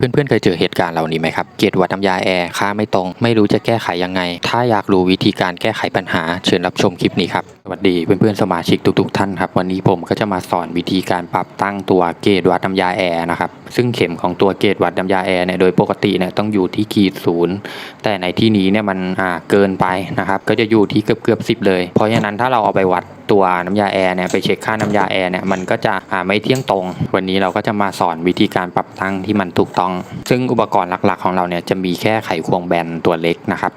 เพื่อนๆเคยเจอเหตุการณ์เหล่านี้ไหมครับ เกรดวัดน้ำยาแอร์ค่าไม่ตรง ไม่รู้จะแก้ไขยังไง ถ้าอยากรู้วิธีการแก้ไขปัญหา เชิญรับชมคลิปนี้ครับ สวัสดีเพื่อนๆสมาชิกทุกๆท่านครับ วันนี้ผมก็จะมาสอนวิธีการปรับตั้งตัวเกรดวัดน้ำยาแอร์นะครับ ซึ่งเข็มของตัวเกรดวัดน้ำยาแอร์เนี่ย โดยปกติเนี่ยต้องอยู่ที่ขีดศูนย์ แต่ในที่นี้เนี่ยมันอ่าเกินไปนะครับ ก็จะอยู่ที่เกือบเกือบสิบเลย เพราะฉะนั้นถ้าเราเอาไปวัด ตัวน้ำยาแอร์เนี่ยไปเช็คค่าน้ำยาแอร์เนี่ยมันก็จะอ่าไม่เที่ยงตรง วันนี้เราก็จะมาสอนวิธีการปรับตั้งที่มันถูกต้อง ซึ่งอุปกรณ์หลักๆ ของเราเนี่ยจะมีแค่ไขควงแบนตัวเล็กนะครับ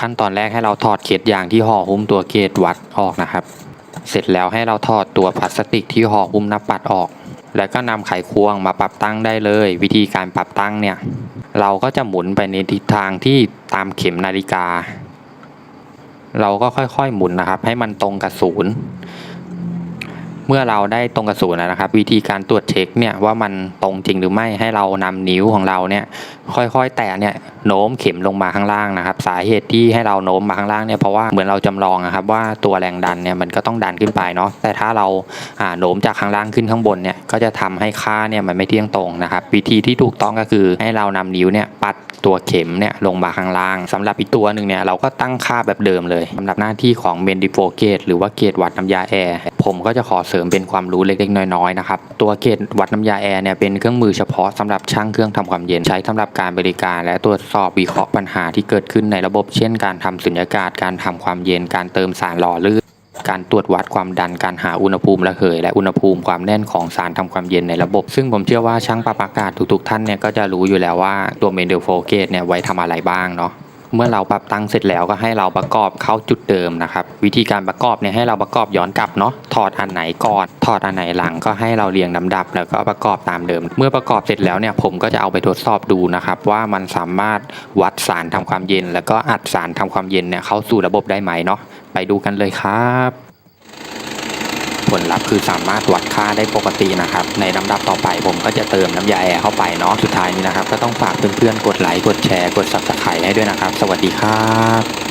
ขั้นตอนแรกให้เราถอดเกจยางที่ห่อหุ้มตัวเกจวัดออกนะครับ เสร็จแล้วให้เราถอดตัวพลาสติกที่ห่อหุ้มหน้าปัดออก แล้วก็นำไขควงมาปรับตั้งได้เลย วิธีการปรับตั้งเนี่ยเราก็จะหมุนไปในทิศทางที่ตามเข็มนาฬิกา เราก็ค่อยๆหมุนนะครับ ให้มันตรงกับศูนย์เมื่อเราได้ตรงกับศูนย์แล้วนะครับ วิธีการตรวจเช็คเนี่ยว่ามันตรงจริงหรือไม่ให้เรานำนิ้วของเราเนี่ยค่อยๆ แตะเนี่ยโน้มเข็มลงมาข้างล่างนะครับ สาเหตุที่ให้เราโน้มมาข้างล่างเนี่ยเพราะว่าเหมือนเราจำลองนะครับว่าตัวแรงดันเนี่ยมันก็ต้องดันขึ้นไปเนาะแต่ถ้าเราอ่าโน้มจากข้างล่างขึ้นข้างบนเนี่ยก็จะทำให้ค่าเนี่ยมันไม่เที่ยงตรงนะครับ วิธีที่ถูกต้องก็คือให้เรานำนิ้วเนี่ยปัด ตัวเข็มเนี่ยลงมาข้างล่างสำหรับอีกตัวหนึ่งเนี่ยเราก็ตั้งค่าแบบเดิมเลยสำหรับหน้าที่ของเมนดิโฟเกตหรือว่าเกจวัดน้ำยาแอร์ผมก็จะขอเสริมเป็นความรู้เล็กๆ น้อยๆนะครับตัวเกจวัดน้ำยาแอร์เนี่ยเป็นเครื่องมือเฉพาะสำหรับช่างเครื่องทำความเย็นใช้สำหรับการบริการ และตรวจสอบวิเคราะห์ปัญหาที่เกิดขึ้นในระบบ เช่น การทำสุญญากาศการทำความเย็นการเติมสารหล่อลื่น การตรวจวัดความดันการหาอุณหภูมิระเหย และอุณหภูมิความแน่นของสารทำความเย็นในระบบ ซึ่งผมเชื่อว่าช่างปรับอากาศทุกๆ ท่านเนี่ยก็จะรู้อยู่แล้วว่าตัวเมนเดลโฟเกตเนี่ยไว้ทำอะไรบ้างเนาะ เมื่อเราปรับตั้งเสร็จแล้วก็ให้เราประกอบเข้าจุดเดิมนะครับ วิธีการประกอบเนี่ยให้เราประกอบย้อนกลับเนาะถอดอันไหนก่อนถอดอันไหนหลังก็ให้เราเรียงลำดับ แล้วก็ประกอบตามเดิม เมื่อประกอบเสร็จแล้วเนี่ยผมก็จะเอาไปทดสอบดูนะครับว่ามันสามารถวัดสารทำความเย็น แล้วก็อัดสารทำความเย็นเนี่ยเข้าสู่ระบบได้ไหมเนาะไปดูกันเลยครับ ลับคือสามารถวัดค่าได้ปกตินะครับ ในลำดับต่อไปผมก็จะเติมน้ำยาแอร์เข้าไปเนาะ สุดท้ายนี้นะครับ ก็ต้องฝากเพื่อนๆ กดไลค์ กดแชร์ กด subscribe ให้ด้วยนะครับ สวัสดีครับ